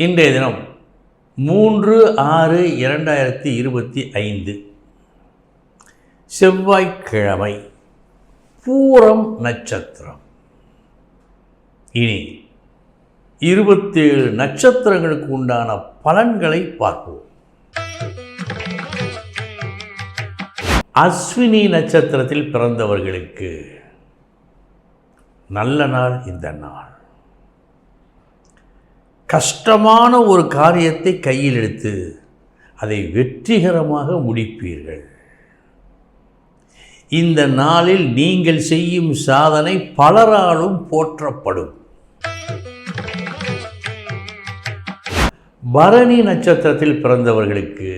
இன்றைய தினம் மூன்று ஆறு இரண்டாயிரத்தி இருபத்தி ஐந்து. செவ்வாய்க்கிழமை பூரம் நட்சத்திரம். இனி இருபத்தேழு நட்சத்திரங்களுக்கு உண்டான பலன்களை பார்ப்போம். அஸ்வினி நட்சத்திரத்தில் பிறந்தவர்களுக்கு நல்ல நாள் இந்த நாள். கஷ்டமான ஒரு காரியத்தை கையில் எடுத்து அதை வெற்றிகரமாக முடிப்பீர்கள். இந்த நாளில் நீங்கள் செய்யும் சாதனை பலராலும் போற்றப்படும். பரணி நட்சத்திரத்தில் பிறந்தவர்களுக்கு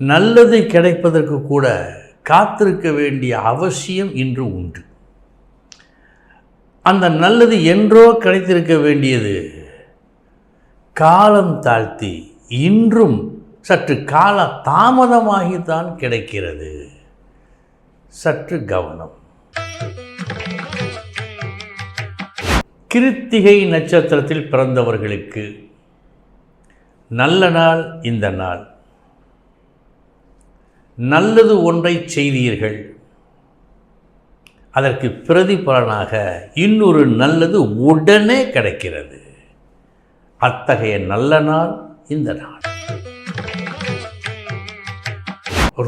நல்லது கிடைப்பதற்கு கூட காத்திருக்க வேண்டிய அவசியம் இன்று உண்டு. அந்த நல்லது என்றோ கிடைத்திருக்க வேண்டியது. காலம் தாழ்த்தி இன்றும் சற்று கால தாமதமாகித்தான் கிடைக்கிறது. சற்று கவனம். கிருத்திகை நட்சத்திரத்தில் பிறந்தவர்களுக்கு நல்ல நாள் இந்த நாள். நல்லது ஒன்றை செய்தீர்கள். அதற்கு பிரதிபலனாக இன்னொரு நல்லது உடனே கிடைக்கிறது. அத்தகைய நல்ல நாள் இந்த நாள்.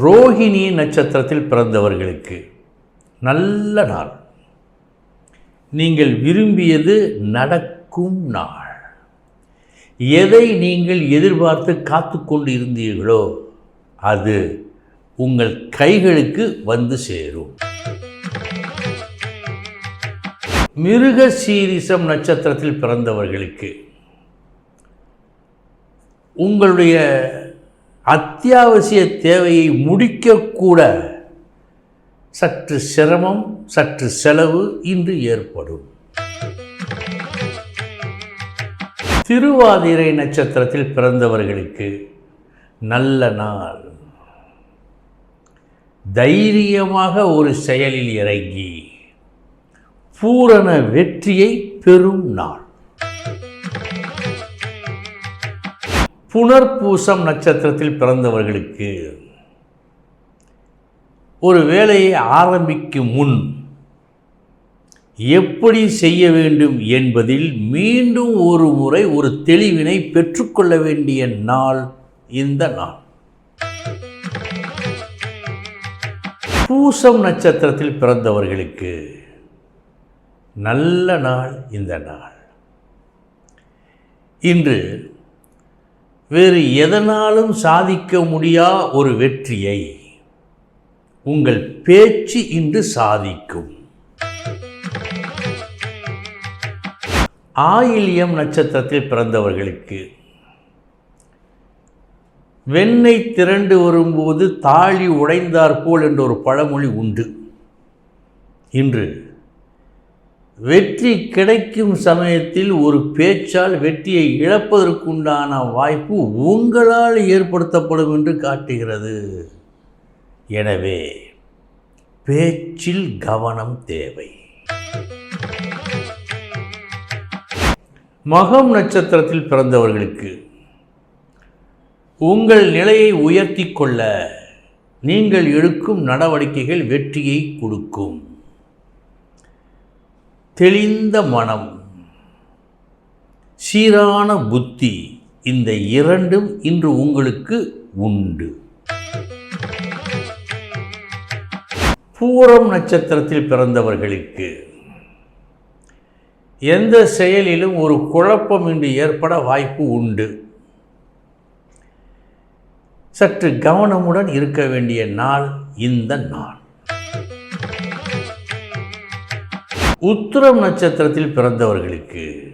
ரோஹிணி நட்சத்திரத்தில் பிறந்தவர்களுக்கு நல்ல நாள். நீங்கள் விரும்பியது நடக்கும் நாள். எதை நீங்கள் எதிர்பார்த்து காத்து கொண்டு இருந்தீர்களோ அது உங்கள் கைகளுக்கு வந்து சேரும். மிருக சீரிசம் நட்சத்திரத்தில் பிறந்தவர்களுக்கு உங்களுடைய அத்தியாவசிய தேவையை முடிக்கக்கூட சற்று சிரமம் சற்று செலவு இன்று ஏற்படும். திருவாதிரை நட்சத்திரத்தில் பிறந்தவர்களுக்கு நல்ல நாள். தைரியமாக ஒரு செயலில் இறங்கி பூரண வெற்றியை பெறும் நாள். புனர்பூசம் நட்சத்திரத்தில் பிறந்தவர்களுக்கு ஒரு வேலையை ஆரம்பிக்கும் முன் எப்படி செய்ய வேண்டும் என்பதில் மீண்டும் ஒரு முறை ஒரு தெளிவினை பெற்றுக்கொள்ள வேண்டிய நாள் இந்த நாள். பூசம் நட்சத்திரத்தில் பிறந்தவர்களுக்கு நல்ல நாள் இந்த நாள். இன்று வேறு எதனாலும் சாதிக்க முடியா ஒரு வெற்றியை உங்கள் பேச்சு இன்று சாதிக்கும். ஆயில்யம் நட்சத்திரத்தில் பிறந்தவர்களுக்கு வெண்ணெய் திரண்டு வரும்போது தாழி உடைந்தாற்போல் என்ற ஒரு பழமொழி உண்டு. இன்று வெற்றி கிடைக்கும் சமயத்தில் ஒரு பேச்சால் வெற்றியை இழப்பதற்குண்டான வாய்ப்பு உங்களால் ஏற்படுத்தப்படும் என்று காட்டுகிறது. எனவே பேச்சில் கவனம் தேவை. மகம் நட்சத்திரத்தில் பிறந்தவர்களுக்கு உங்கள் நிலையை உயர்த்தி கொள்ள நீங்கள் எடுக்கும் நடவடிக்கைகள் வெற்றியை கொடுக்கும். தெளிந்த மனம் சீரான புத்தி இந்த இரண்டும் இன்று உங்களுக்கு உண்டு. பூரம் நட்சத்திரத்தில் பிறந்தவர்களுக்கு எந்த செயலிலும் ஒரு குழப்பம் இன்று ஏற்பட வாய்ப்பு உண்டு. சற்று கவனமுடன் இருக்க வேண்டிய நாள் இந்த நாள். உத்திரம் நட்சத்திரத்தில் பிறந்தவர்களுக்கு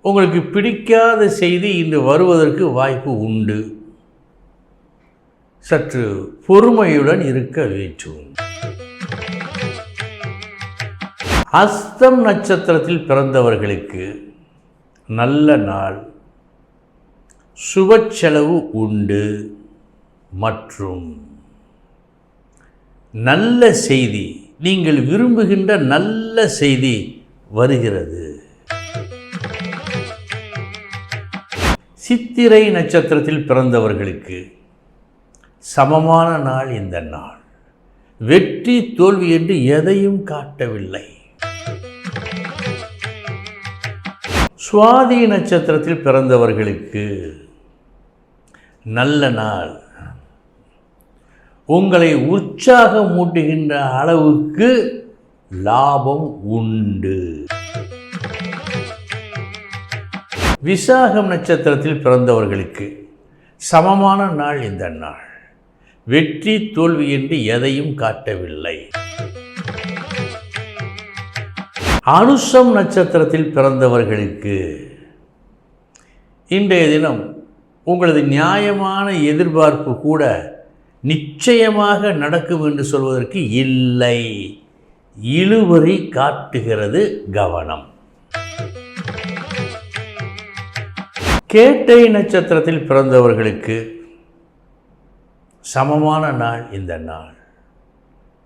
உங்களுக்கு பிடிக்காத செய்தி இன்று வருவதற்கு வாய்ப்பு உண்டு. சற்று பொறுமையுடன் இருக்க வேண்டும். அஸ்தம் நட்சத்திரத்தில் பிறந்தவர்களுக்கு நல்ல நாள். சுப செலவு உண்டு. மற்றும் நல்ல செய்தி நீங்கள் விரும்புகின்ற நல்ல செய்தி வருகிறது. சித்திரை நட்சத்திரத்தில் பிறந்தவர்களுக்கு சமமான நாள் இந்த நாள். வெற்றி தோல்வி என்று எதையும் காட்டவில்லை. சுவாதி நட்சத்திரத்தில் பிறந்தவர்களுக்கு நல்ல நாள். உங்களை உற்சாகமூட்டுகின்ற அளவுக்கு லாபம் உண்டு. விசாகம் நட்சத்திரத்தில் பிறந்தவர்களுக்கு சமமான நாள் இந்த நாள். வெற்றி தோல்வி என்று எதையும் காட்டவில்லை. அனுஷம் நட்சத்திரத்தில் பிறந்தவர்களுக்கு இன்றைய தினம் உங்களது நியாயமான எதிர்பார்ப்பு கூட நிச்சயமாக நடக்கும் என்று சொல்வதற்கு இல்லை. இழுவறி காட்டுகிறது கவனம். கேட்டை நட்சத்திரத்தில் பிறந்தவர்களுக்கு சமமான நாள் இந்த நாள்.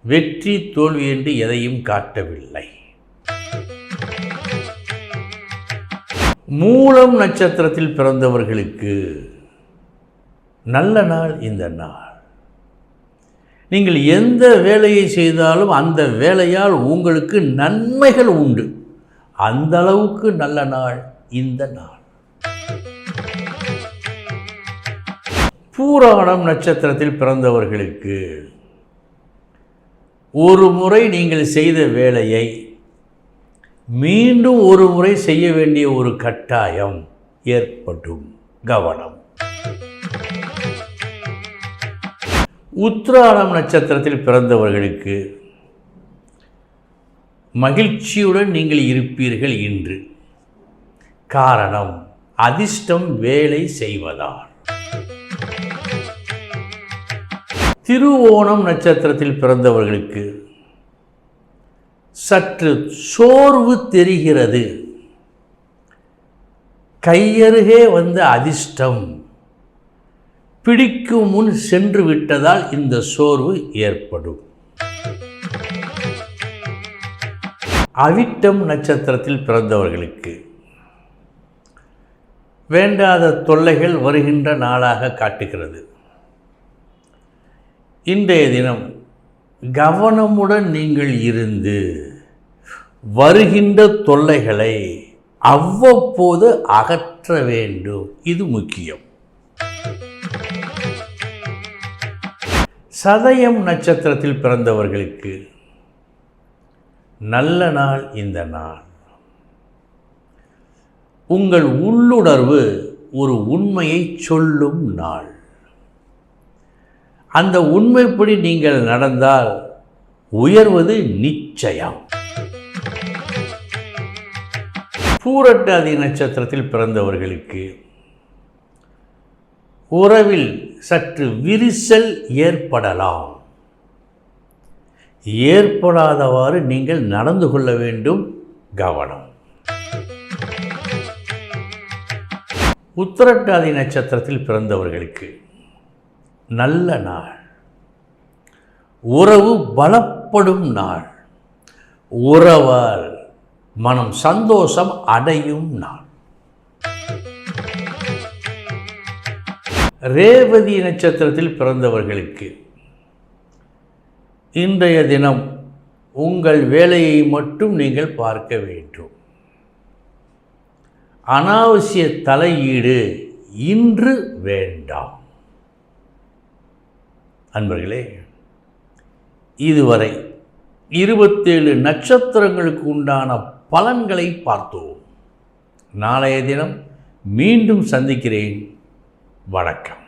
வெற்றி தோல்வி என்று எதையும் காட்டவில்லை. மூலம் நட்சத்திரத்தில் பிறந்தவர்களுக்கு நல்ல நாள் இந்த நாள். நீங்கள் எந்த வேலையை செய்தாலும் அந்த வேலையால் உங்களுக்கு நன்மைகள் உண்டு. அந்த அளவுக்கு நல்ல நாள் இந்த நாள். பூராடம் நட்சத்திரத்தில் பிறந்தவர்களுக்கு ஒரு முறை நீங்கள் செய்த வேலையை மீண்டும் ஒரு முறை செய்ய வேண்டிய ஒரு கட்டாயம் ஏற்படும். கவனம். உத்ராடம் நட்சத்திரத்தில் பிறந்தவர்களுக்கு மகிழ்ச்சியுடன் நீங்கள் இருப்பீர்கள் இன்று காரணம் அதிர்ஷ்டம் வேலை செய்வதால். திருவோணம் நட்சத்திரத்தில் பிறந்தவர்களுக்கு சற்று சோர்வு தெரிகிறது. கையருகே வந்த அதிர்ஷ்டம். பிடிக்கும் முன் சென்று விட்டதால் இந்த சோர்வு ஏற்படும். அவிட்டம் நட்சத்திரத்தில் பிறந்தவர்களுக்கு வேண்டாத தொல்லைகள் வருகின்ற நாளாக காட்டுகிறது. இன்றைய தினம் கவனமுடன் நீங்கள் இருந்து வருகின்ற தொல்லைகளை அவ்வப்போது அகற்ற வேண்டும். இது முக்கியம். சதயம் நட்சத்திரத்தில் பிறந்தவர்களுக்கு நல்ல நாள் இந்த நாள். உங்கள் உள்ளுணர்வு ஒரு உண்மையை சொல்லும் நாள். அந்த உண்மைப்படி நீங்கள் நடந்தால் உயர்வது நிச்சயம். பூரட்டாதி நட்சத்திரத்தில் பிறந்தவர்களுக்கு உறவில் சற்று விரிசல் ஏற்படலாம். ஏற்படாதவாறு நீங்கள் நடந்து கொள்ள வேண்டும். கவனம். உத்தரட்டாதி நட்சத்திரத்தில் பிறந்தவர்களுக்கு நல்ல நாள். உறவு பலப்படும் நாள். உறவால் மனம் சந்தோஷம் அடையும் நாள். ரேவதி நட்சத்திரத்தில் பிறந்தவர்களுக்கு. இன்றைய தினம் உங்கள் வேலையை மட்டும் நீங்கள் பார்க்க வேண்டும். அனாவசிய தலையீடு இன்று வேண்டாம். அன்பர்களே இதுவரை இருபத்தேழு நட்சத்திரங்களுக்கு உண்டான பலன்களை பார்த்தோம். நாளைய தினம் மீண்டும் சந்திக்கிறேன். வணக்கம்.